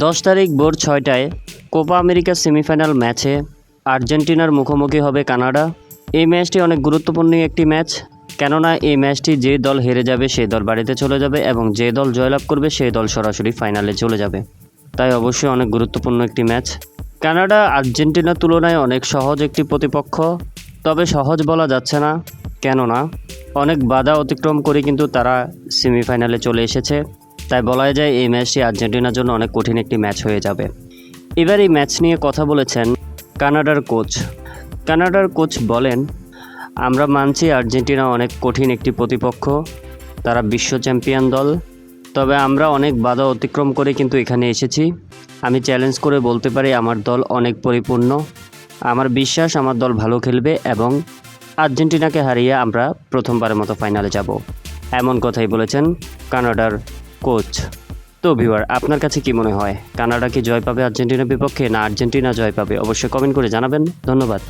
দশ তারিখ ভোর ছয়টায় কোপা আমেরিকা সেমিফাইনাল ম্যাচে আর্জেন্টিনার মুখোমুখি হবে কানাডা। এই ম্যাচটি অনেক গুরুত্বপূর্ণ একটি ম্যাচ। কেননা এই ম্যাচটি যে দল হেরে যাবে, সেই দল বাড়িতে চলে যাবে এবং যে দল জয়লাভ করবে, সেই দল সরাসরি ফাইনালে চলে যাবে। তাই অবশ্যই অনেক গুরুত্বপূর্ণ একটি ম্যাচ। কানাডা, আর্জেন্টিনার তুলনায় অনেক সহজ একটি প্রতিপক্ষ। তবে সহজ বলা যাচ্ছে না। কেননা, অনেক বাধা অতিক্রম করে কিন্তু তারা সেমিফাইনালে চলে এসেছে। তাই বলা যায় এই ম্যাচটি আর্জেন্টিনার জন্য অনেক কঠিন একটি ম্যাচ হয়ে যাবে। এবার এই ম্যাচ নিয়ে কথা বলেছেন কানাডার কোচ। কানাডার কোচ বলেন, আমরা মানছি আর্জেন্টিনা অনেক কঠিন একটি প্রতিপক্ষ। তারা বিশ্ব চ্যাম্পিয়ন দল। তবে আমরা অনেক বাধা অতিক্রম করে কিন্তু এখানে এসেছি। আমি চ্যালেঞ্জ করে বলতে পারি আমার দল অনেক পরিপূর্ণ। আমার বিশ্বাস আমার দল ভালো খেলবে এবং আর্জেন্টিনাকে হারিয়ে আমরা প্রথমবারের মতো ফাইনালে যাব। এমন কথাই বলেছেন কানাডার কোচ। তো ভিউয়ার, আপনার কাছে কি মনে হয়, কানাডা কি জয় পাবে আর্জেন্টিনার বিপক্ষে, না আর্জেন্টিনা জয় পাবে? অবশ্যই কমেন্ট করে জানাবেন। ধন্যবাদ।